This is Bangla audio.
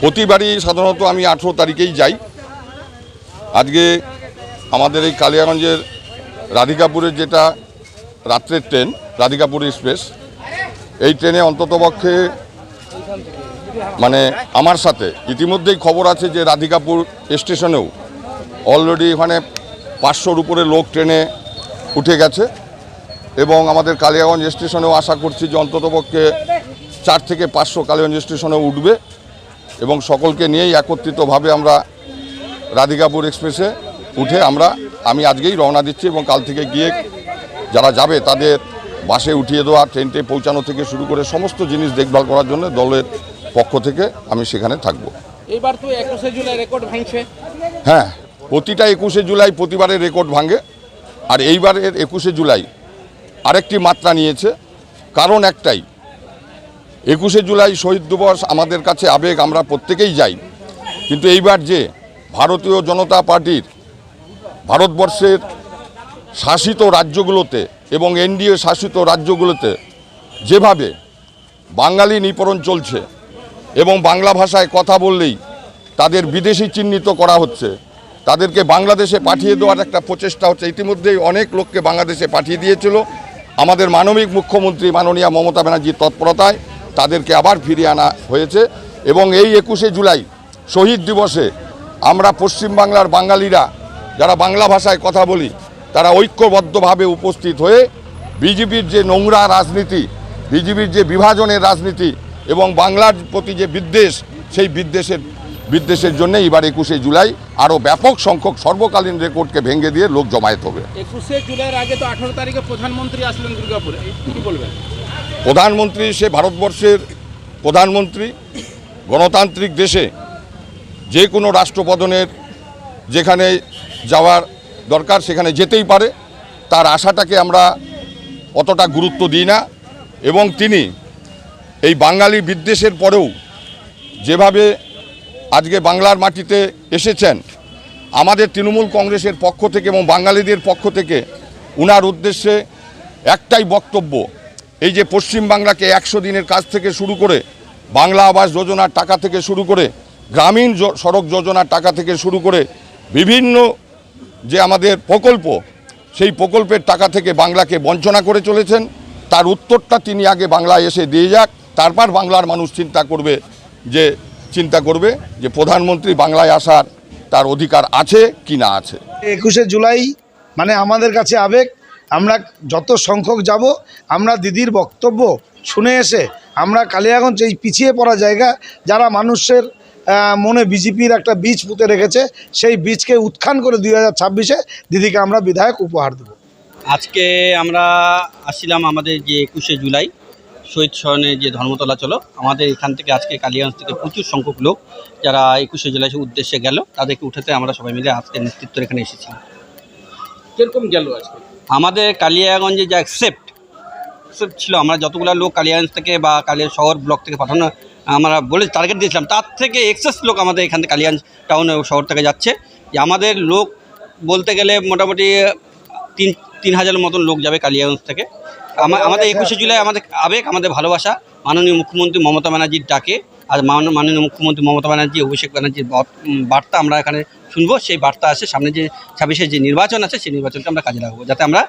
প্রতিবারই সাধারণত আমি আঠেরো তারিখেই যাই। আজকে আমাদের এই কালিয়াগঞ্জের রাধিকাপুরের যেটা রাত্রের ট্রেন, রাধিকাপুর এক্সপ্রেস, এই ট্রেনে অন্ততপক্ষে মানে আমার সাথে ইতিমধ্যেই খবর আছে যে রাধিকাপুর স্টেশনেও অলরেডি ওখানে পাঁচশোর উপরে লোক ট্রেনে উঠে গেছে এবং আমাদের কালিয়াগঞ্জ স্টেশনেও আশা করছি যে অন্ততপক্ষে চার থেকে পাঁচশো কালিয়াগঞ্জ স্টেশনে উঠবে। এবং সকলকে নিয়েই একত্রিতভাবে আমরা রাধিকাপুর এক্সপ্রেসে উঠে আমরা আমি আজকেই রওনা দিচ্ছি এবং কাল থেকে গিয়ে যারা যাবে তাদের বাসে উঠিয়ে দেওয়া ট্রেনটে পৌঁছানো থেকে শুরু করে সমস্ত জিনিস দেখভাল করার জন্য দলের পক্ষ থেকে আমি সেখানে থাকব। এইবার তো একুশে জুলাই রেকর্ড ভাঙছে। হ্যাঁ প্রতিটা একুশে জুলাই প্রতিবারের রেকর্ড ভাঙে আর এইবারের একুশে জুলাই আরেকটি মাত্রা নিয়েছে। কারণ একটাই একুশে জুলাই শহীদ দিবস আমাদের কাছে আবেগ, আমরা প্রত্যেকেই যাই। কিন্তু এইবার যে ভারতীয় জনতা পার্টির ভারতবর্ষের শাসিত রাজ্যগুলোতে এবং এনডিএ শাসিত রাজ্যগুলোতে যেভাবে বাঙালি নিপরণ চলছে এবং বাংলা ভাষায় কথা বললেই তাদের বিদেশি চিহ্নিত করা হচ্ছে, তাদেরকে বাংলাদেশে পাঠিয়ে দেওয়ার একটা প্রচেষ্টা হচ্ছে। ইতিমধ্যেই অনেক লোককে বাংলাদেশে পাঠিয়ে দিয়েছিল। আমাদের মানবিক মুখ্যমন্ত্রী মাননীয়া মমতা ব্যানার্জির তৎপরতায় তাদেরকে আবার ফিরিয়ে আনা হয়েছে এবং এই একুশে জুলাই শহীদ দিবসে আমরা পশ্চিমবাংলার বাঙালিরা, যারা বাংলা ভাষায় কথা বলি, তারা ঐক্যবদ্ধভাবে উপস্থিত হয়ে বিজেপির যে নোংরা রাজনীতি, বিজেপির যে বিভাজনের রাজনীতি এবং বাংলার প্রতি যে বিদ্বেষ, সেই বিদ্বেষের বিদ্বেষের জন্য এবার একুশে জুলাই আরও ব্যাপক সংখ্যক সর্বকালীন রেকর্ডকে ভেঙে দিয়ে লোক জমায়েত হবে। একুশে জুলাইয়ের আগে তো আঠারো তারিখে প্রধানমন্ত্রী আসলেন দুর্গাপুরে কি বলবেন? প্রধানমন্ত্রী, সে ভারতবর্ষের প্রধানমন্ত্রী, গণতান্ত্রিক দেশে যে কোনো রাষ্ট্রপদনের যেখানে যাওয়ার দরকার সেখানে যেতেই পারে, তার আশাটাকে আমরা অতটা গুরুত্ব দিই না। এবং তিনি এই বাঙালি বিদ্বেষের পরেও যেভাবে আজকে বাংলার মাটিতে এসেছেন, আমাদের তৃণমূল কংগ্রেসের পক্ষ থেকে এবং বাঙালিদের পক্ষ থেকে উনার উদ্দেশ্যে একটাই বক্তব্য এই যে পশ্চিম বাংলাকে একশো দিনের কাজ থেকে শুরু করে বাংলা আবাস যোজনার টাকা থেকে শুরু করে গ্রামীণ সড়ক যোজনার টাকা থেকে শুরু করে বিভিন্ন যে আমাদের প্রকল্প, সেই প্রকল্পের টাকা থেকে বাংলাকে বঞ্চনা করে চলেছেন। তার উত্তরটা তিনি আগে বাংলায় এসে দিয়ে যাক, তারপর বাংলার মানুষ চিন্তা করবে যে, চিন্তা করবে যে প্রধানমন্ত্রী বাংলায় আসার তার অধিকার আছে কি না আছে। একুশে জুলাই মানে আমাদের কাছে আবেগ আমরা যত সংখ্যক যাব আমরা দিদির বক্তব্য শুনে এসে আমরা কালিয়াগঞ্জ এই পিছিয়ে পড়া জায়গা যারা মানুষের মনে বিজেপির একটা বীজ পুঁতে রেখেছে সেই বীজকে উত্থান করে দুই হাজার ছাব্বিশে দিদিকে আমরা বিধায়ক উপহার দেবো। আজকে আমরা আসছিলাম আমাদের যে একুশে জুলাই শহীদ স্মরণে যে ধর্মতলা চলো আমাদের এখান থেকে আজকে কালিয়াগঞ্জ থেকে প্রচুর সংখ্যক লোক যারা একুশে জুলাই উদ্দেশ্যে গেল তাদেরকে উঠাতে আমরা সবাই মিলে আজকে নেতৃত্ব এখানে এসেছি কীরকম গেল আজকে? আমাদের কালিয়াগঞ্জে যা অ্যাকসেপ্ট অ্যাকসেপ্ট ছিল, আমরা যতগুলো লোক কালিয়াগঞ্জ থেকে বা কালিয়া শহর ব্লক থেকে পাঠানো, আমরা বলে টার্গেট দিয়েছিলাম। তার থেকে এক্সেস লোক আমাদের এখান থেকে কালিয়াগঞ্জ টাউন শহর থেকে যাচ্ছে। যে আমাদের লোক বলতে গেলে মোটামুটি তিন তিন হাজারের মতন লোক যাবে কালিয়াগঞ্জ থেকে। আমা- আমাদের একুশে জুলাই আমাদের আবেগ, আমাদের ভালোবাসা। মাননীয় মুখ্যমন্ত্রী মমতা ব্যানার্জির ডাকে। আর মান- মাননীয় মুখ্যমন্ত্রী মমতা ব্যানার্জি, অভিষেক ব্যানার্জির বার্তা আমরা এখানে শুনব। সেই বার্তা আছে সামনে যে ছাব্বিশে যে নির্বাচন আছে, সেই নির্বাচনকে আমরা কাজে লাগবো, যাতে আমরা